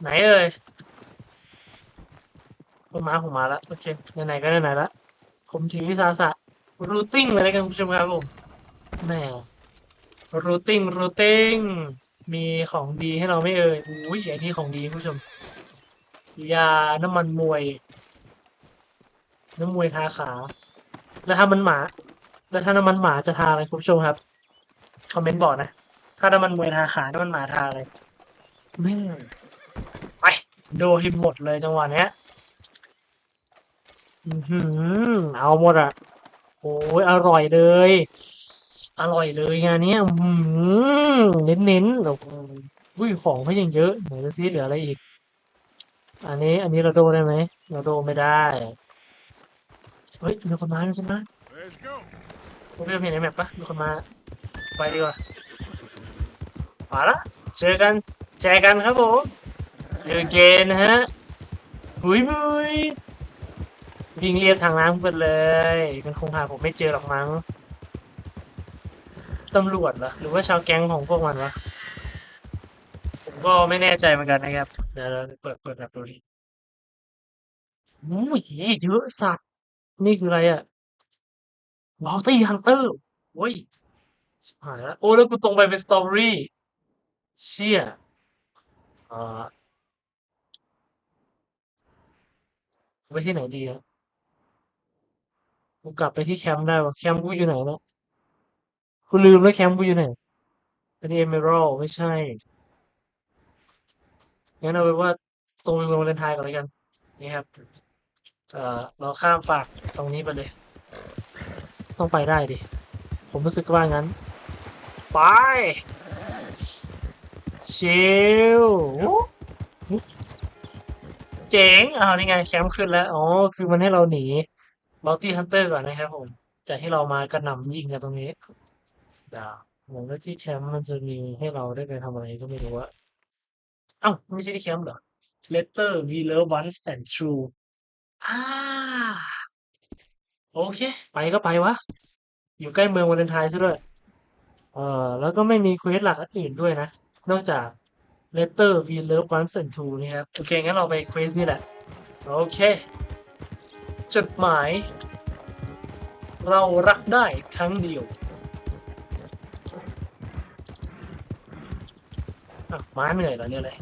ไหนเอ่ยผมมาผมมาแล้วโอเคไหนๆก็ไหนๆละผมถือวิสาสะรูติ้งเลยแล้วกันคุณผู้ชมครับผมแหมรูติ้งรูติ้งมีของดีให้เราไม่เอ่ยอุ้ยไอ้ที่ของดีคุณผู้ชมยาน้ำมันมวย น้ำมวยทาขา แล้วถ้ามันหมา แล้วถ้าน้ำมันหมาจะทาอะไรคุณผู้ชมครับคอมเมนต์บอกนะ ถ้าน้ำมันมวยทาขาน้ำมันหมาทาอะไรแม่ โดให้หมดเลยจังหวะเนี้ยอือหือเอาหมดอะ โอ้ยอร่อยเลย อร่อยเลยงานนี้อื้อหือเน้นๆโอ้โหอุ้ยของเขายังเยอะไหนดูซิเหลืออะไรอีก อันนี้ อันนี้เราโดได้ไหมเราโดไม่ได้เฮ้ยมีคนมามีคนมา Let's go. ผมจะเห็นในแมปปะมีคนมา ไปดีกว่ามาละเจอกันแจกันครับผม เจอเกนนะฮะบุยบุยวิ่งเรียบทางน้ำกันเลย มันคงหาผมไม่เจอหรอกมั้งตำรวจเหรอ หรือว่าชาวแก๊งของพวกมันวะ ผมก็ไม่แน่ใจเหมือนกันนะครับ เดี๋ยวเราเปิดเปิดแบบดูดิอู้ยเยอะสัตว์ นี่คืออะไรอะบอลตี้ฮันเตอร์โอ้ยชิบหายแล้ว โอ้แล้วกูตรงไปเป็นสตรอเบอรี่ เชี่ยอ่า ไปที่ไหนดีอะกูกลับไปที่แคมป์ได้วะแคมป์กูอยู่ไหนแล้วกูลืมแล้วแคมป์กูอยู่ไหนอันนี้เอเมอรัลไม่ใช่งั้นเอาไปว่าตรงไปเมืองวาเลนไทน์ก่อนเลยกัน นี่ครับเอ่อเราข้ามฝากตรงนี้ไปเลย ต้องไปได้ดิ ผมรู้สึกว่างั้น ไปชิล เจ๋งอ้าวนี่ไงแคมป์ขึ้นแล้วอ๋อคือมันให้เราหนีบัลตี้ฮันเตอร์ก่อนนะครับผมจะให้เรามากระหน่ำยิงกันตรงนี้ดาวผมว่าที่แคมป์มันจะมีให้เราได้ไปทำอะไรก็ไม่รู้อะเอ้าไม่ใช่ที่แคมป์เหรอ Letter we love once and true อ่าโอเค ไปก็ไปวะ อยู่ใกล้เมืองวาเลนไทน์ซะด้วย เอ่อแล้วก็ไม่มีเควสหลักอื่นด้วยนะ นอกจาก Letter We Love Once and Two นี่ครับ โอเค งั้นเราไปเควสนี่แหละ โอเค จดหมาย เรารักได้ครั้งเดียวอะม้าเหนื่อยเหรอเนี่ยเลย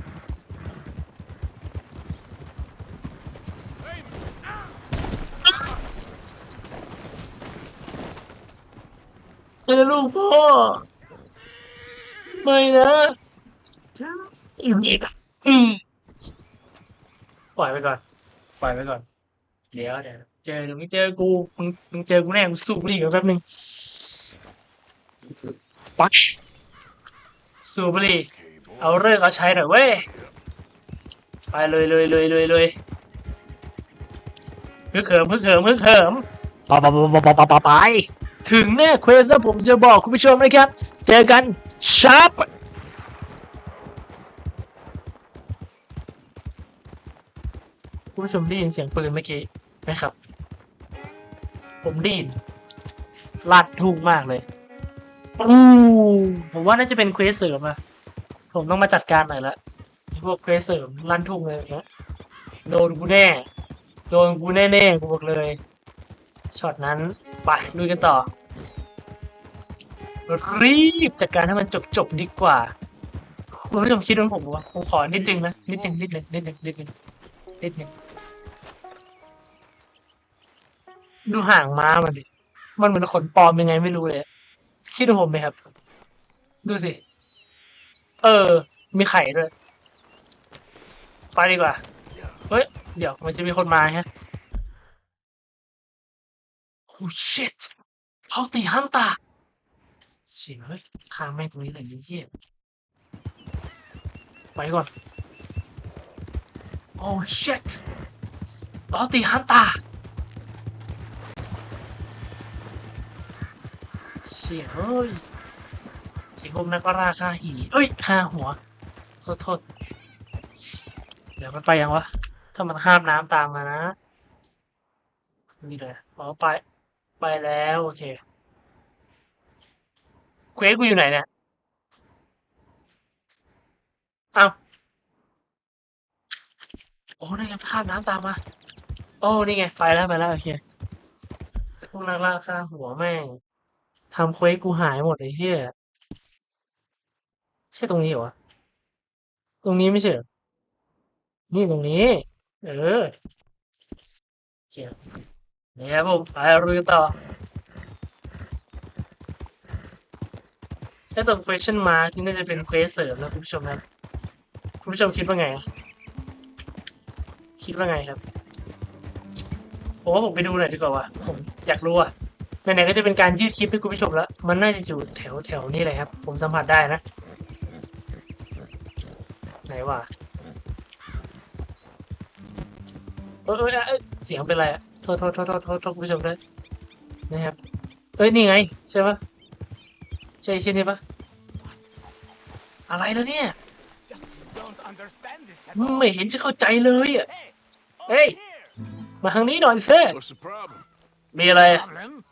เออลูกพ่อ ไม่นะ อยู่นี่นะอืมปล่อยไปก่อน ปล่อยไปก่อน เดี๋ยวเดี๋ยวเจอหรือไม่เจอกูมึงมึงเจอกูแน่มึงสูบบุหรี่กันแป๊บนึงไปสูบบุหรี่ Okay, boy. เอาเลิกเอาใช้หน่อยเว้ยไปเลยเลยเลยเลยเลยฮึกเหิมฮึกเหิมฮึกเหิมไปไปไปไปไปไปถึงแน่เควสแล้วผมจะบอกคุณผู้ชมนะครับ เจอกันชาร์ปคุณ ผู้ชมได้ยินเสียงปืนเมื่อกี้ไหมครับ ผมได้ยินลัดทุ่งมากเลยอู้ผมว่าน่าจะเป็นเควสเสริมอะผมต้องมาจัดการหน่อยละพวกเควสเสริมลั่นทุ่งเลยอย่างเงี้ยโดนกูแน่ โดนกูแน่ๆกูบอกเลยช็อตนั้นไปลุยกันต่อ รีบจัดการให้มันจบๆดีกว่าคุณผู้ชมคิดว่าผมวะผมขอนิดนึงนะนิดนึงนิดนึงนิดนึงนิดนึงนิดนึง ดูห่างม้ามันดิมันเหมือนขนปลอมยังไงไม่รู้เลย คิดว่าผมไหมครับ ดูสิ เออ มีไข่ด้วย ไปดีกว่า เฮ้ย เดี๋ยวมันจะมีคนมาฮะโอ้ชิตเขาตีฮันตาชี่ยเฮ้ยข้าแม่งตรงนี้เลยนี่เชี่ยไปก่อน โอ้ชิตเขาตีฮันตา เชี่ยเฮ้ยไอ้พวกนักราคาหีเอ้ยค่าหัว โทษโทษเดี๋ยวมันไปยังวะ ถ้ามันข้ามน้ำตามมานะ นี่เลยอ๋อไป ไปแล้ว โอเค เควสกูอยู่ไหนเนี่ยเอ้าอ้นั่ไงข้ามน้ำตามมา โอ้ นี่ไง ไปแล้ว ไปแล้ว โอเคพวกนักล่าฆ่าหัวแม่ง ทำเควสกูหายหมดไอ้เหี้ยใช่ตรงนี้เหรอตรงนี้ไม่ใช่นี่ตรงนี้ เออโอเคนี่ครับผมไปลุยต่อถ้าตรง question mark นี่น่าจะเป็นเควสเสริมนะคุณผู้ชมครับ คุณผู้ชมคิดว่าไง คิดว่าไงครับผมว่าผมไปดูหน่อยดีกว่าวะผมอยากรู้อะ ไหนๆก็จะเป็นการยืดคลิปให้คุณผู้ชมแล้ว มันน่าจะอยู่แถวแถวนี้เลยครับ ผมสัมผัสได้นะ ไหนวะเอยเอยเอยเสียงเป็นไรอะโทษโทษโทษโทษโทษโทษคุณผู้ชมด้วยนะครับ เอ้ย นี่ไง ใช่ปะใช่ใช่นี่ปะอะไรแล้วเนี่ย Don't understand this at ไม่เห็นจะเข้าใจเลยอะ Hey, Hey. here. มาทางนี้หน่อยเซ่ What's the problem? มีอะไร Problem? No.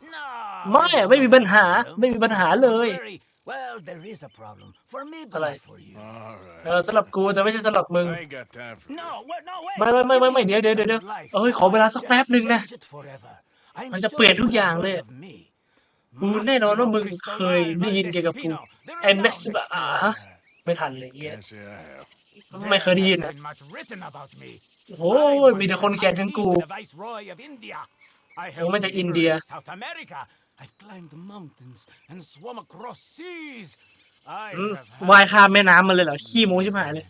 ไม่ there's ไม่มี no ปัญหา problem. ไม่มีปัญหาเลย Don't worry. Well, there is a problem for me, but Alright. not for you. All เอ right. อสำหรับกูแต่ไม่ใช่สำหรับมึง I ain't got time for No, wait, no, wait. ไม่ไม่ไม่ไม่ไม่ Give me เดี๋ยวเดี๋ยว a เดี๋ยว different life. เอ้ยขอเวลาสัก Just แป๊บหนึ่งนะ change it forever. I'm มันจะ sure เปลี่ยน you ทุกอย่าง heard เลยอะ of me. กูแน่นอนว่ามึง Massimo เคยได้ยินเกี่ยวกับกู Cristobal ไอ้ Vespino, แม the ส renowned อ่าฮะ explorer. ไม่ทันเลยเหี้ย Can't say I have. ไม่เคยได้ยิน There อะ has been much written about me. โอ้ยมีแต่คนเขียนถึงกู The Viceroy of India. I โอ้มาจาก have อินเดีย South America. I've climbed mountains and swum across seas. I อืม have had ว่ายข้ามแม่น้ำมาเลยเหรอ ขี้โม้ชิบหายเลย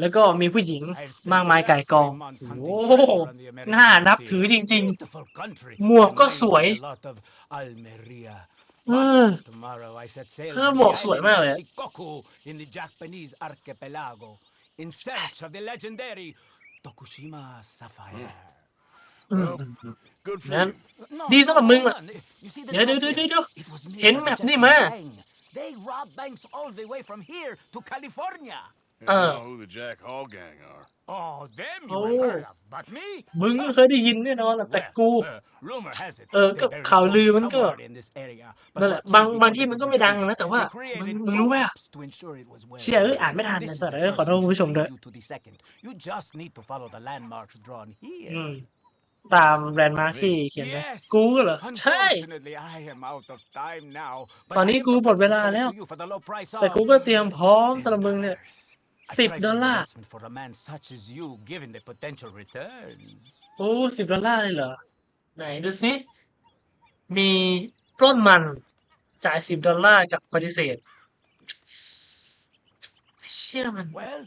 แล้วก็มีผู้หญิง I've spent มากมาย the ไก่ last กอง three months โอ้ hunting โห treasure on the American น่านับ frontier. ถือจริง Beautiful country. หมวกก็ Reminds สวย me a lot of Almeria. ๆ เออ Tomorrow I set sail เออ for หมวก the สวย island มาก of เลยอะ Shikoku in the Japanese archipelago in search of the legendary Tokushima sapphire. อืม Well, good for Man. you. No, ดีสำหรับมึง hold อะ on. You see this เดี๋ยวเดี๋ยว map เดี๋ยว here? เดี๋ยว It was made เห็น by the แมปนี่ Jackson มา gang. They rob banks all the way from here to California. I Uh. know who the Jack Hall gang are. Oh, them you Oh. have heard of, but me? มึงเคยได้ยินแน่นอนอะแต่ Well, กู uh, rumor has it เออ that ก็ there is ข่าวลือ gold มันก็ somewhere in this area, but นั่นแหละ what บาง you บาง did ที่ was มันก็ไม่ดัง retrieve. นะแต่ว่า You created มึงมึงรู้ไหมอะ maps to ensure it was well เชี่ยเอ้ย hidden. อ่านไม่ทัน This นะ is แต่ the เออขอโทษ first คุณผู้ชม lead ด้วย ตามแลนด์มาร์คที่เขียนไว้ Yes. กูเหรอ ใช่ Unfortunately, I am out of time now. but ตอนนี้ I am กูหมด prepared เว to ลา sell it แล้ว to you for the low price แต่ of กูก็เตรียมพร้อม $10. สำหรับมึงเนี่ย A สิบ trifling ดอลลาร์ investment for a man such as you, given the potential returns. โอ้สิบดอลลาร์เลยเหรอ ไหนดูสิ มีปล้นมันจ่ายสิบดอลลาร์กับปฏิเสธไอ้เชี่ยมัน Well,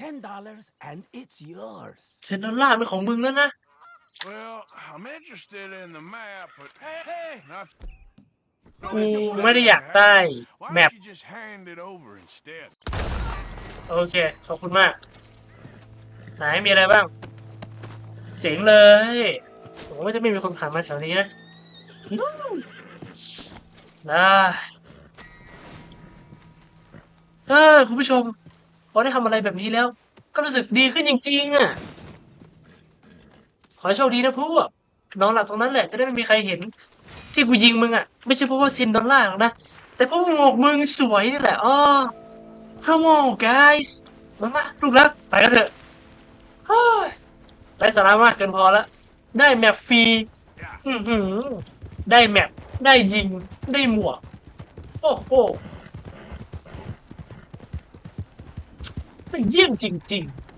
ten dollars and it's yours. เซนดอลลาร์เป็นของมึงแล้วนะ Well, I'm interested in the map, but Hey, hey. not. กูไม่ได้อยากได้ Why แมป don't you just hand it over instead? โอเค ขอบคุณมาก ไหนมีอะไรบ้าง เจ๋งเลยผมว่าจะไม่มีคนผ่านมาแถวนี้นะอืมได้เออคุณผู้ชมพอได้ทำอะไรแบบนี้แล้ว ก็รู้สึกดีขึ้นจริงๆอะ ขอโชคดีนะพวกนอนหลับตรงนั้นแหละจะได้ไม่มีใครเห็น ที่กูยิงมึงอะ ไม่ใช่เพราะว่าซินดอลลาหรอกนะ แต่เพราะหมวกมึงสวยนี่แหละอ้อ Come on guys มามาลูกรักไปกันเถอะเฮ้ยไร้สาระมากเกินพอแล้ว ได้แมปฟรีอื้อหือได้แมปได้ยิง ได้หมวก โอ้โหเยี่ยมจริง ๆ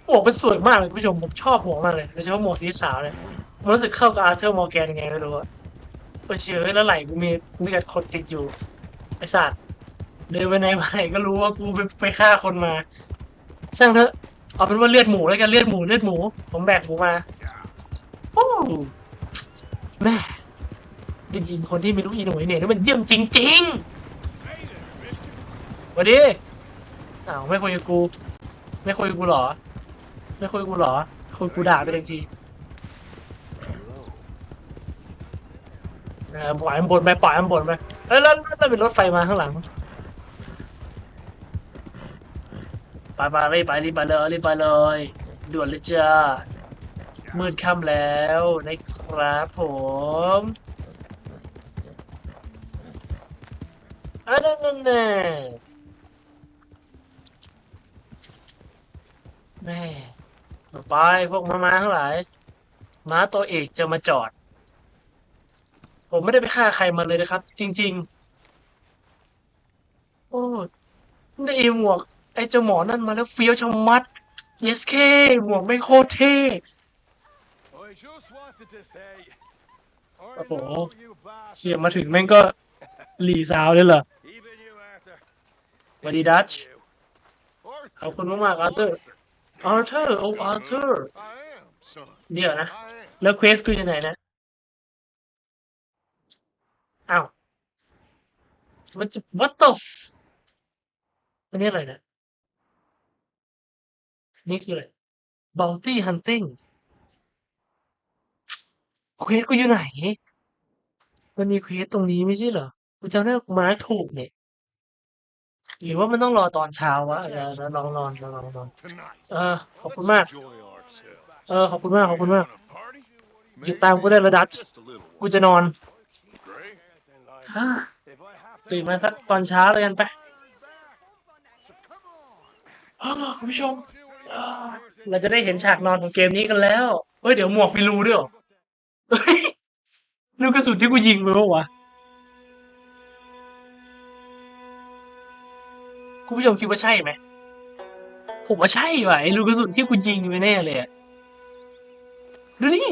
หม วกมันสวยมากเลยคุณผู้ชมผมชอบหมวกมากเลยโดยเฉพาะหมวกสีขาวเนี่ยมันรู้สึกเข้ากับอาร์เธอร์มอร์แกนยังไงไม่รู้อะโอ้เชื่อแล้วไหลกูมีเลือดคนติดอยู่ไอสัตว์เดินไปไหนมาไหนก็รู้ว่ากูไปไปฆ่าคนมา ช่างเถอะเอาเป็นว่าเลือดหมูแล้วกันเลือดหมูเลือดหมู ผมแบกหมูมาโอ้แม่ได้ยิงคนที่ไม่รู้อีหน่วยเนี่ยนี่มันเยี่ยมจริง Hey there, mister. ๆวันดีอ้าวไม่คุยกับกู ไม่คุยกับกูหรอ ไม่คุยกูเหรอคุยกูด่าไปทันทีเออปล่อยมันบ่นไปปล่อยมันบ่นไปเอ้ยแล้วแล้วเป็นรถไฟมาข้างหลังไปไปรีบไปรีบไปเลยรีบไปเลยด่วนเลยจ้ามืดค่ำแล้วนะครับผมอันนั้นน่ะ ไปพวกม้าม้าทั้งหลาย ม้าตัวเอกจะมาจอด ผมไม่ได้ไปฆ่าใครมาเลยนะครับ จริง ๆ โอ้ได้ไอ้หมวก ไอ้เจ้าหมอนั่นมาแล้วเฟี้ยวชะมัด yes เคหมวกไม่งโคตรเท่ I just wanted to say. I Oh. know you เชีย bastard. มาถึงแม่งก็หลีซาวเลยเหรอ Even you, Arthur. สวัสดีดัช You. Arthur. ขอบคุณมากๆอาร์เธอร์ อาร์เธอร์โอ้อาร์เธอร์ I am, son. เดี๋ยวนะ I am. แล้วเควสคือยังไงนะอ้าวมันจะ what the f อันนี้อะไรเนะ นี่คืออะไร bounty hunting เควสกูอยู่ไหน มันมีเควสตรงนี้ไม่ใช่เหรอ กูจำได้ว่ากูมาร์คถูกเนี่ย หรือว่ามันต้องรอตอนเช้าวะเดี๋ยวเราลองลองลองลองลอง Tonight. เออขอบ let's คุณมาก enjoy ourselves. เออขอบคุณมากขอบคุณมาก Wanna party? หยุดตามกูได้แล้วดัช Just a little กูจะนอน Great. ฮ่าตื่นมาสักตอนเช้าเลยกันไปอ้าวคุณผู้ชมอ้าวเราจะได้เห็นฉากนอนของเกมนี้กันแล้ว เฮ้ย เดี๋ยวหมวกมีรูด้วยเหรอเฮ้ยลูกกระสุนที่กูยิงไปปะวะ คุณผู้ชมคิดว่าใช่ไหม ผมว่าใช่ว่ะไอ้ลูกกระสุนที่กูยิงไปแน่เลยอะดูดิ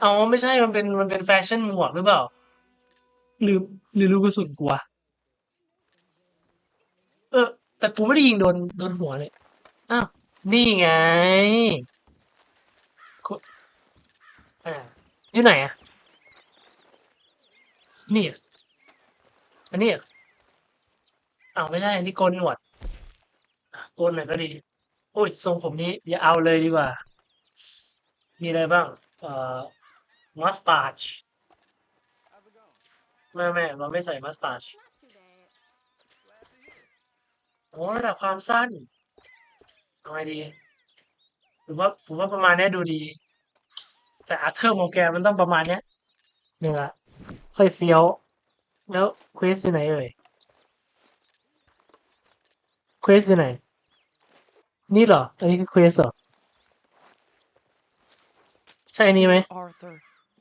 เอาไม่ใช่มันเป็นมันเป็นแฟชั่นหมวกหรือเปล่า หรือหรือลูกกระสุนกูวะเออ แต่กูไม่ได้ยิงโดนโดนหัวเลยอ้าวนี่ไงอ่าอยู่ไหนอะนี่อันนี้อะ อ้าวไม่ใช่อันนี้โกนหนวดโกนหน่อยก็ดีโอ้ยทรงผมนี้อย่าเอาเลยดีกว่า มีอะไรบ้าง เอ่อมัสตาร์ชไม่ไม่เราไม่ใส่มัสตาร์ดโอ้ระดับความสั้นเอาไงดีผมว่าผมว่าประมาณนี้ดูดี แต่อาเธอร์โมแกมันต้องประมาณนี้หนึ่งอะค่อยเฟี้ยว แล้วเควสอยู่ไหนเอ่ย เควสอยู่ไหน นี่เหรอ อันนี้คือเควสเหรอ ใช่อันนี้ไหม Arthur,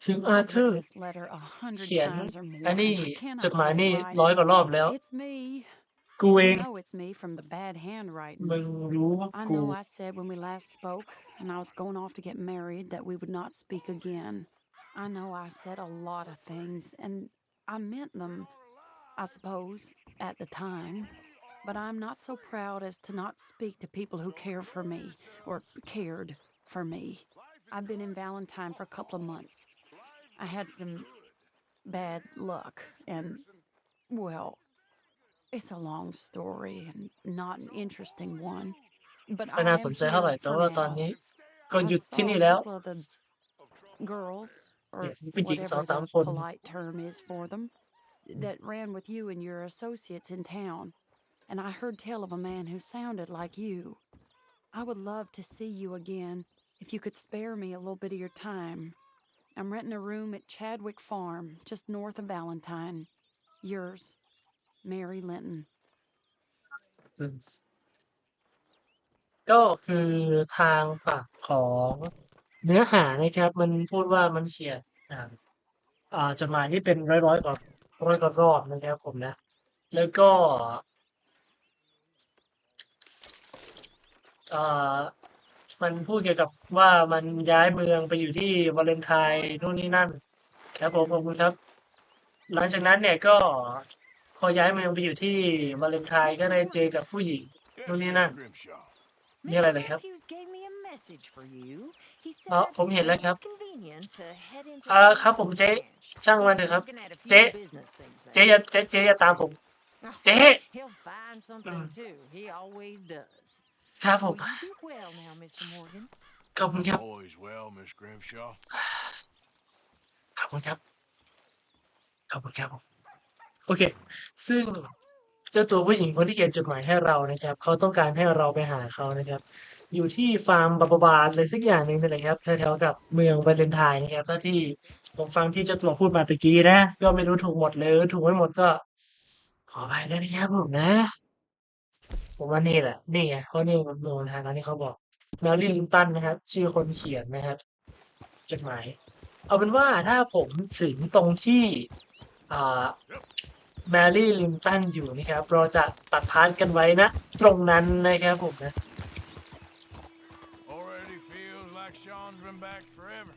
ถึงอาร์ I've เธอ read ร์ this letter a hundred เขียน times or more. อันนี้ and I cannot จดหมายนี่ write. ร้อยกว่ารอบแล้ว It's me. กูเอง You know it's me from the bad handwriting. มึงรู้ว่า I กู know I said when we last spoke and I was going off to get married that we would not speak again. I know I said a lot of things and I meant them, I suppose, at the time. But I'm not so proud as to not speak to people who care for me or cared for me. I've been in Valentine for a couple of months. I had some bad luck and, well, it's a long story and not an interesting one. But ไม่ I น่า am สนใจเท่าไหร่ here แต่ for ว่าตอน now. นี้ก็หยุด I ที่ saw นี่ a แล้ว couple of the girls, or เนี่ยผู้หญิงสอง whatever สาม the คน polite term is for them, that ran with you and your associates in town. And I heard tell of a man who sounded like you. I would love to see you again if you could spare me a little bit of your time. I'm renting a room at Chadwick Farm, just north of Valentine. Yours, Mary Linton. ก็คือทางฝั่งของเนื้อหานะครับ มันพูดว่ามันเขียนอ่าอ่าจดหมายนี่เป็นร้อยร้อยๆกว่าร้อยกว่ารอบนะครับผมนะ แล้วก็ มันพูดเกี่ยวกับว่ามันย้ายเมืองไปอยู่ที่วาเลนไทน์นู่นนี่นั่น ครับผมขอบคุณครับ หลังจากนั้นเนี่ยก็พอย้ายเมืองไปอยู่ที่วาเลนไทน์ก็ได้เจอกับผู้หญิง Yes, นู่นนี่ Miss นั่น Grimshaw. นี่อะไรเลยครับ Matthews gave me a message for you. He said อ๋อผมเห็นแล้วครับ it's convenient to head into อ่า the ครับผมเจ๊ branch. ช่างมัน He's เถอะครับ looking at a few เจ๊ business things เจ๊ there. อย่าเจ๊เจ๊อย่าตามผม เจ๊ ครับผม Well, you do well now, Mr. Morgan. ขอบคุณครับ Always well, Miss Grimshaw. ขอบคุณครับ ขอบคุณครับผมโอเค ซึ่งเจ้าตัวผู้หญิงคนที่เขียนจดหมายให้เรานะครับ เขาต้องการให้เราไปหาเขานะครับ อยู่ที่ฟาร์มบาบาบาอะไรสักอย่างหนึ่งนี่แหละครับแถวๆกับเมืองวาเลนไทน์นะครับถ้าที่ผมฟังที่เจ้าตัวพูดมาตะกี้นะ ก็ไม่รู้ถูกหมดหรือถูกไม่หมดก็ ขออภัยด้วยนะครับผมนะ ผมว่านี่แหละ นี่ไงเพราะนี่มันเมืองวาเลนไทน์ตอนที่เขาบอกแมรี่ลินตันนะครับ ชื่อคนเขียนนะครับจดหมาย เอาเป็นว่าถ้าผมถึงตรงที่อ่าแมรี่ลินตันอยู่นะครับ เราจะตัดพาร์ทกันไว้นะ ตรงนั้นนะครับผมนะ Already feels like Sean's been back forever.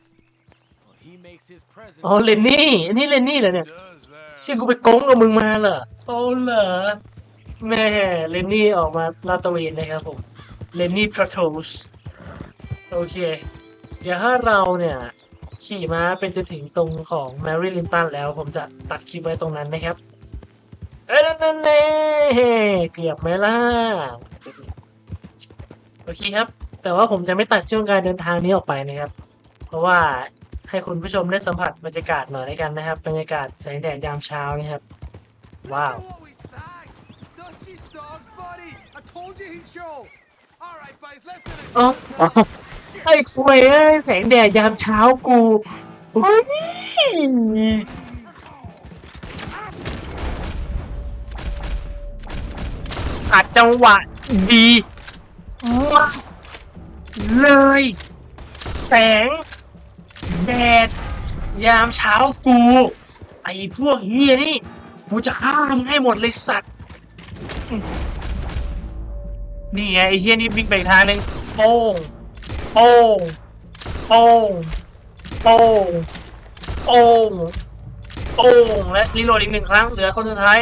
Well, he makes his presence. อ๋อเลนนี่อันนี่เลนนี่เหรอเนี่ย Does that. ที่กูไปโกงกับมึงมาเหรอโอ้เหรอ แม่เลนนี่ออกมาลาดตระเวนนะครับผมเลนนี่พระโทสโอเค เดี๋ยวถ้าเราเนี่ย ขี่ม้าเป็นจนถึงตรงของแมรี่ลินตันแล้ว ผมจะตัดคลิปไว้ตรงนั้นนะครับ เอ้ยนั่นนั่นแน่เกือบไหมล่ะ โอเคครับ แต่ว่าผมจะไม่ตัดช่วงการเดินทางนี้ออกไปนะครับ เพราะว่าให้คุณผู้ชมได้สัมผัสบรรยากาศหน่อยแล้วยกันนะครับบรรยากาศแสงแดดยามเช้านะครับ ว้าว What we say? Dutchie's dogs, buddy. I told you he'd show. All right, boys, listen. อ๋อไอ้ควยเอ้ยแสงแดดยามเช้ากูโอ้ยอัดจังหวะดีมากเลย แสง แดด ยามเช้ากู ไอ้พวกเฮียนี่ กูจะฆ่ามึงให้หมดเลยสัตว์ นี่ไงไอ้เฮียนี่วิ่งไปอีกทางหนึ่งโป้งโป้งโป้งโป้งโป้งโป้งและรีโหลดอีกหนึ่งครั้งเหลือคนสุดท้าย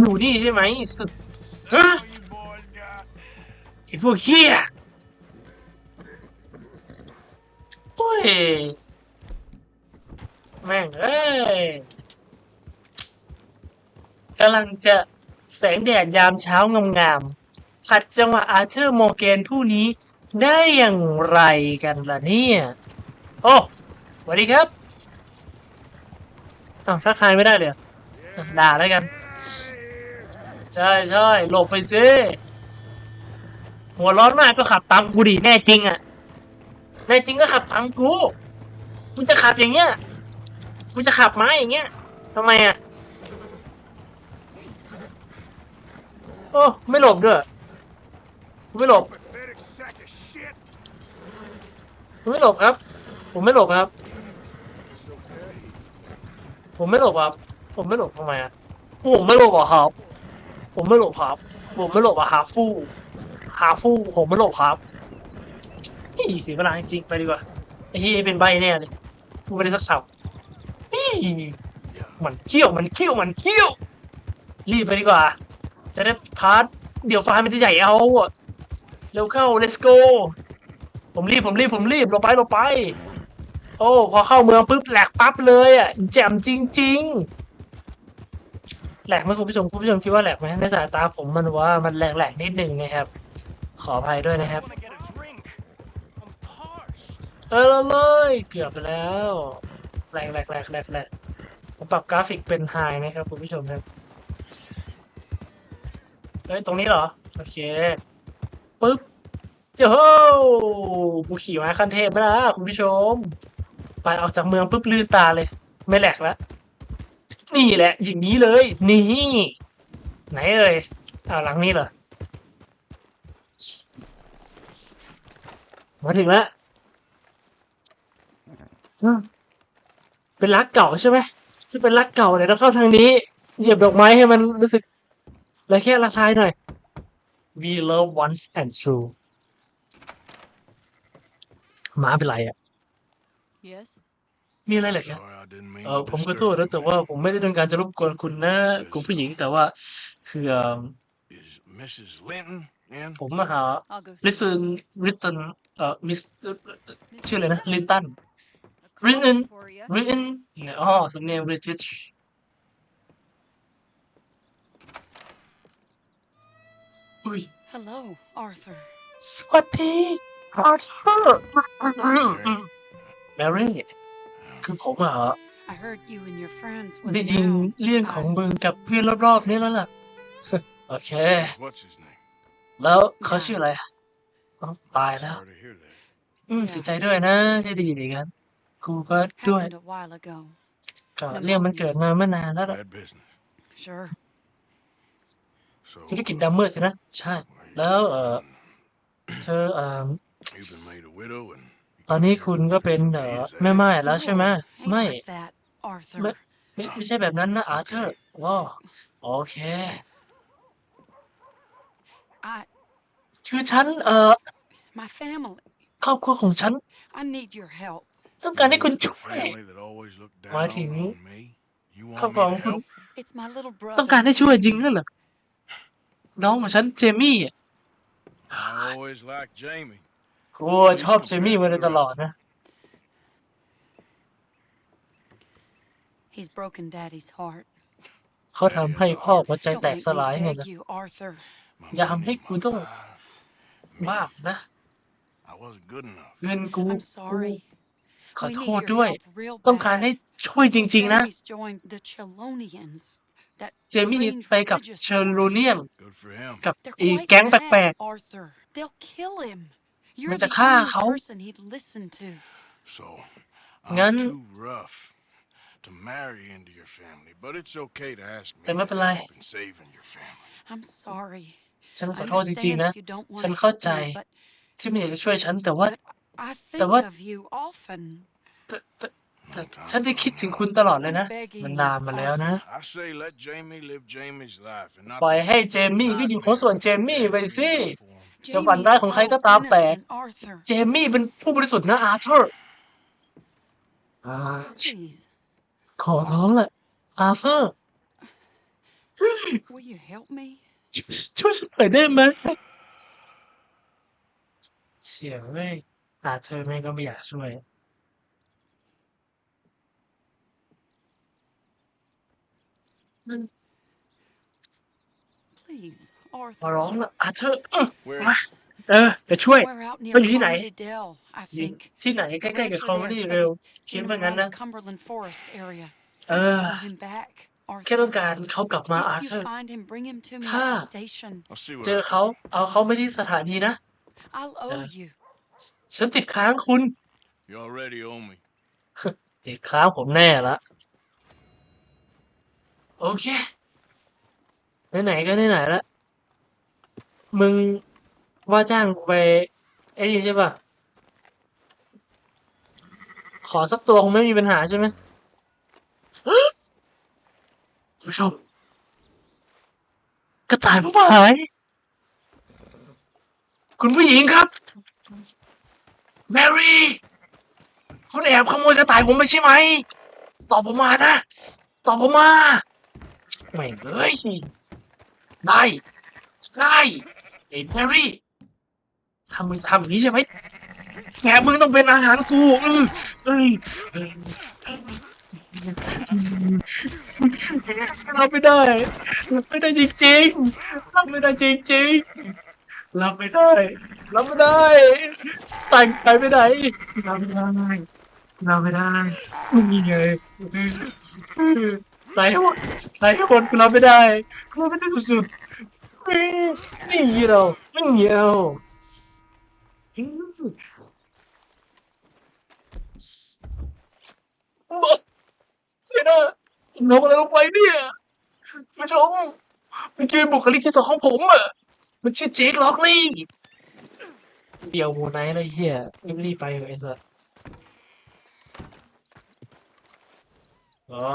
อยู่นี่ใช่ไหมสุดฮะไอ้พวกเฮียโอ้ย แม่งเอ้ยกำลังจะแสงแดดยามเช้างามๆขัดจังหวะอาเธอร์โมเกนผู้นี้ได้อย่างไรกันล่ะเนี่ย โอ้สวัสดีครับอ้าวทักทายไม่ได้เลยด่าแล้วกัน ใช่ใช่หลบไปซิหัวร้อนมากก็ขับตามกูดิแน่จริงอะแน่จริงก็ขับตามกู มึงจะขับอย่างเงี้ย กูจะขับม้าอย่างเงี้ยทำไมอะ โอ้ไม่หลบด้วยกูไม่หลบ Pathetic sack of shit. กูไม่หลบครับ ผมไม่หลบครับ ผมไม่หลบครับ ผมไม่หลบทำไมอะผมไม่หลบอะครับ ผมไม่หลบครับ ผมไม่หลบอะหาฟู่หาฟู่ผมไม่หลบครับนี่เสียเวลาจริงๆไปดีกว่าไอ้ที่เป็นใบแน่เลยกูไม่ได้สักคำ มันเขี้ยวมันเขี้ยวมันเขี้ยว รีบไปดีกว่า จะได้พาร์ทเดี๋ยวไฟล์มันจะใหญ่เอาอะเร็วเข้า let's go ผมรีบผมรีบผมรีบเราไปเราไป โอ้พอเข้าเมืองปุ๊บแหลกปั๊บเลยอะแจ่มจริง ๆ แหลกไหมคุณผู้ชมคุณผู้ชมคิดว่าแหลกไหมในสายตาผมมันว่ามันแหลกๆนิดหนึ่งนะครับ ขออภัยด้วยนะครับ เออเลยเกือบไปแล้ว แหลกแหลกแหลกแหลกแหลกผมปรับกราฟิกเป็นไฮนะครับคุณผู้ชมครับเฮ้ยตรงนี้เหรอ โอเคปึ๊บเจ้าโหกูขี่ม้าขั้นเทพไปแล้วคุณผู้ชม ไปออกจากเมืองปุ๊บลื่นตาเลย ไม่แหลกแล้วนี่แหละ อย่างนี้เลย นี่ ไหนเอ่ยอ้าหลังนี้เหรอมาถึงแล้วอืม เป็นรักเก่าใช่ไหมถ้าเป็นรักเก่าเนี่ยต้องเข้าทางนี้ เหยียบดอกไม้ให้มันรู้สึกระแค่ระคายหน่อย We love once and true หมาเป็นไรอะ Yes? มีอะไรเหรอครับ Sorry, I didn't mean เออ to ผมก็โทษ disturb นะ you, แต่ว่า man. ผมไม่ได้ต้องการจะรบกวนคุณนะคุณผู้หญิงแต่ว่าคือเอ่อ Is Mrs. Linton in? ผมมาหา I'll go. see. listen written เอ่อ miss ชื่ออะไรนะลินตัน A Written. call for ya. written อ๋อสำเนียง British อุ้ย Hello, Arthur. สวัสดีอาร์เธอร์แมรี่คือผมอะ I heard you and your friends was ได้ยิน now. เรื่องของ I- มึงกับเพื่อนรอบๆนี้แล้วล่ะ โอเค What's his name? แล้วเขาชื่ออะไรอ๋อตายแล้ว Sorry to hear that. อืมเสียใจด้วยนะ ที่ได้ยินอย่างนั้น กูก็ด้วย Happened a while ago. ก็เรื่องมันเกิดมาเมื่อนานแล้วล่ะ Bad business. Sure. So ธุรกิจดำมืดสินะ ใช่ แล้วเออเธอเออ you've been made a widow and you ตอน come นี้ here คุณก็เป็นเอ for อ me, is that แม่ it? ไม้แล้วใช่ไหม No, ain't ไม่ like that, Arthur. ไม่ไม่ไม่ใช่แบบนั้นนะอาเธอร์ว้าวโอเค I, คือฉันเอ่อ my family, ครอบครัวของฉัน I need your help. ต้องการให้คุณ The ช่วย family that always looked down หมายถึง on me. You ครอบ want ครัว me ของ to คุณ help? It's my little brother. ต้องการให้ช่วยจริงนั่นเหรอน้องของฉันเจมี่อะ I always liked Jamie. โอ้ชอบเจมี่มาโดยตลอดนะ He's broken Daddy's heart. เขาทำให้พ่อหัวใจ Don't แตก make สลาย me เนี่ย beg นะ you, Arthur. My อย่าทำ money, ให้กู my ต้อง life, me. บ้านะ I wasn't good enough. เงินกู I'm sorry. ขอ We โท need ษ your ด้วย help real ต้องการ bad. ให้ช่วยจริง ๆ นะ Jamie's joined the Chelonians. That เจมี่ strange ไปกับ religious เชอร์โลเนียม Good for him. กับ They're อี quite แก๊ง mad, แปลก Arthur. They'll kill him. You're มันจะ the ฆ่า only เขา person he'd listen to. So, Ngắn- I'm too rough to marry into your family, but it's okay to ask me แต่ไม่ to เป็นไร help in saving your family. I'm sorry. ฉันขอ I โทษจริง understand ๆนะ if you don't want ฉัน to เข้า help ใจ me, but ที่ไม่อยากจะช่วยฉันแต่ว่า I think what- of you often. แต่แต่แต่ฉันได้คิดถึงคุณตลอดเลยนะ มันนานมาแล้วนะ I say let Jamie live Jamie's life and not ปล่อย the- ให้เจมี่ก็อยู่ของส่วนเจมี่ไปสิ for him. จะฝันร้ายของใครก็ตามแต่ Jamie's so innocent, Arthur. เจมี่เป็นผู้บริสุทธิ์นะอาร์เธอร์อ่า Please, ขอร้องแหละอาร์เธอร์ will you help me? ช่วยฉันหน่อยได้ไหมเชี่ยเว้ย อาร์เธอร์แม่งก็ไม่อยากช่วย Please, ขอ Arthur. ร้องละอาร์เธอร์อื้อ Where มาเออเดี๋ยวช่วย We're out near So you know- Comedy Dell, I อยู่ think. ที่ไหนใก The ล้ๆกับ rancher คอมเม there ดี้ said เร็ว he'd คิด seen him ว่างั้น around นะ the Cumberland Forest area. Uh, I just want him back, แค่ต้อ Arthur. งการเขากลับมาอาร์ If เธอ you ร์ find him, bring him to me Ta. at the station. I'll see what เจอ I เขา can do. เอาเขาไปที่สถานีนะ I'll Uh. owe you. ฉันติดค้างคุณ You already owe me. ติดค้างผมแน่ละ โอเค ไหนๆก็ไหนๆละมึงว่าจ้างกูไป ไอ้นี่ใช่ป่ะ ขอสักตัวคงไม่มีปัญหาใช่ไหมคุณผู้ชม กระต่ายผมหาย คุณผู้หญิงครับ แมรี่คุณแอบขโมยกระต่ายผมไปใช่ไหม ตอบผมมานะ ตอบผมมาไม่งเอ้ยได้ ได้ไอ้แมรี่ทำมึงทำอย่างนี้ใช่ไหมแกมึงต้องเป็นอาหารกูอือเอ้ยเอ้ยรับไม่ได้รับไม่ได้จริงๆรับไม่ได้จริงๆรับไม่ได้ รับไม่ได้ตั้งใจไม่ได้รับไม่ได้รับไม่ได้นี่ไงตายให้หมดตายให้หมดกูรับไม่ได้กูรับไม่ได้สุดๆเฮ้ยนี่เราไม่เหนียวบอกไม่ได้ผมทำอะไรลงไปเนี่ยผู้ชมมันคือบุคลิกที่สองของผมอะ มันชื่อเจคล็อกลี่ เดี่ยวโมไนท์เลยเฮียรีบไปเถอะไอ้สัสอ๋อ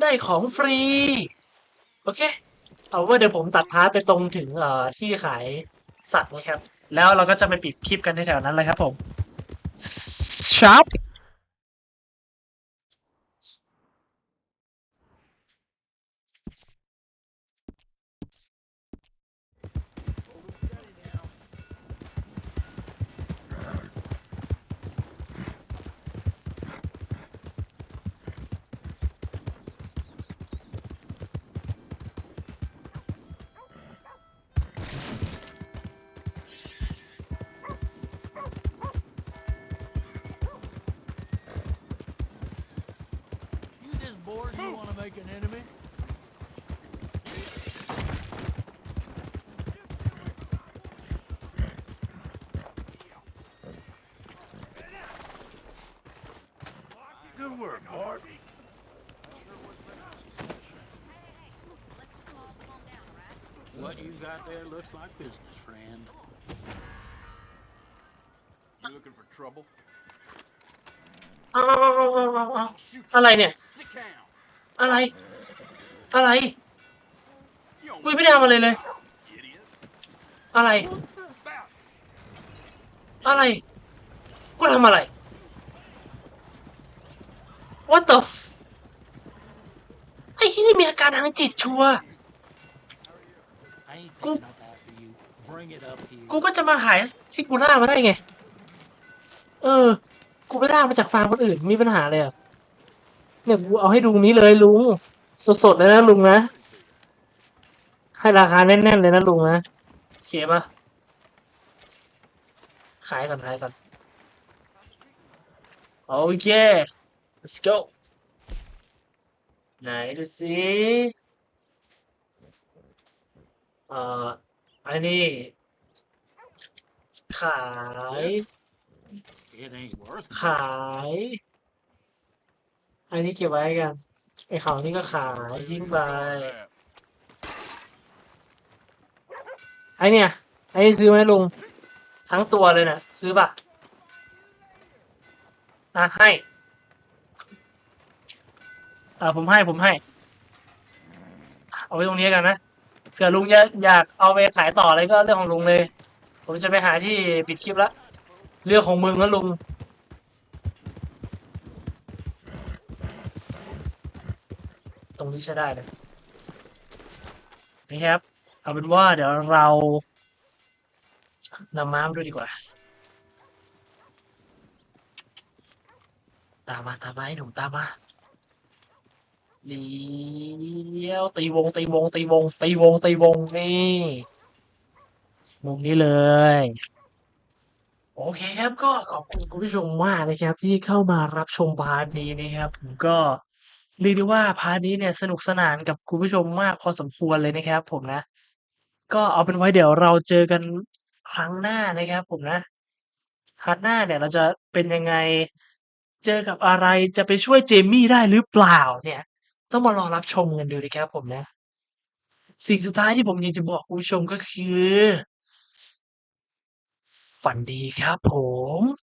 ได้ของฟรี โอเค เอาว่าเดี๋ยวผมตัดพาร์ทไปตรงถึงเอ่อที่ขายสัตว์นะครับ แล้วเราก็จะไปปิดคลิปกันในแถวนั้นเลยครับผมชั you want to make an enemy? Good work, Bart. What you got there looks like business, friend. You looking for trouble? เอาเอาเอาเอาเอาเอาอะไรเนี่ย Sit down. อะไร อะไร You กูยังไม่ได้ทำอะไรเลย idiot. อะไร What's this about? อะไรกูทำอะไร What the f ไอ้ที่นี่มีอาการทางจิตชัวร์ I ain't Go- taking up after you. Bring it up here. กูก็จะมาขายซิกูล่ามาได้ไง เออ กูไปล่ามาจากฟาร์มคนอื่น มีปัญหาเลยเหรอะ เนี่ยกูเอาให้ดูนี้เลยลุง สดๆเลยนะลุงนะ ให้ราคาแน่นๆเลยนะลุงนะโอเคปะขายก่อนขายก่อนโอเค let's go ไหนดูสิเอ่ออันนี้ขาย It ain't worth ขาย อันนี้เก็บไว้กัน ไอ้ของนี่ก็ขายทิ้งไปไอ้เนี่ย ไอ้นี่ซื้อไหมลุง ทั้งตัวเลยนะซื้อปะอะให้ อ่าผมให้ผมให้ เอาไว้ตรงนี้กันนะเผื่อลุงจะอยากเอาไปขายต่ออะไรก็เรื่องของลุงเลย ผมจะไปหาที่ปิดคลิปละเรื่องของมึงแล้วลุง รงนี้ใช้ได้เลยนะครับ เอาเป็นว่าเดี๋ยวเรานำม้ามาด้วยดีกว่า ตามมาตามมาไอ้หนุ่มตามมาเลี้ยวตีวงตีวงตีวงตีวงตีวงนี่มุมนี้เลย โอเคครับก็ขอบคุณคุณผู้ชมมากนะครับ ที่เข้ามารับชมพาร์ทนี้นะครับผมก็ เรียกได้ว่าพาร์ทนี้เนี่ยสนุกสนานกับคุณผู้ชมมากพอสมควรเลยนะครับผมนะ ก็เอาเป็นไว้เดี๋ยวเราเจอกันครั้งหน้านะครับผมนะพาร์ทหน้าเนี่ยเราจะเป็นยังไงเจอกับอะไรจะไปช่วยเจมี่ได้หรือเปล่าเนี่ย ต้องมารอรับชมกันดูนะครับผมนะ สิ่งสุดท้ายที่ผมอยากจะบอกคุณผู้ชมก็คือ ฝันดีครับผม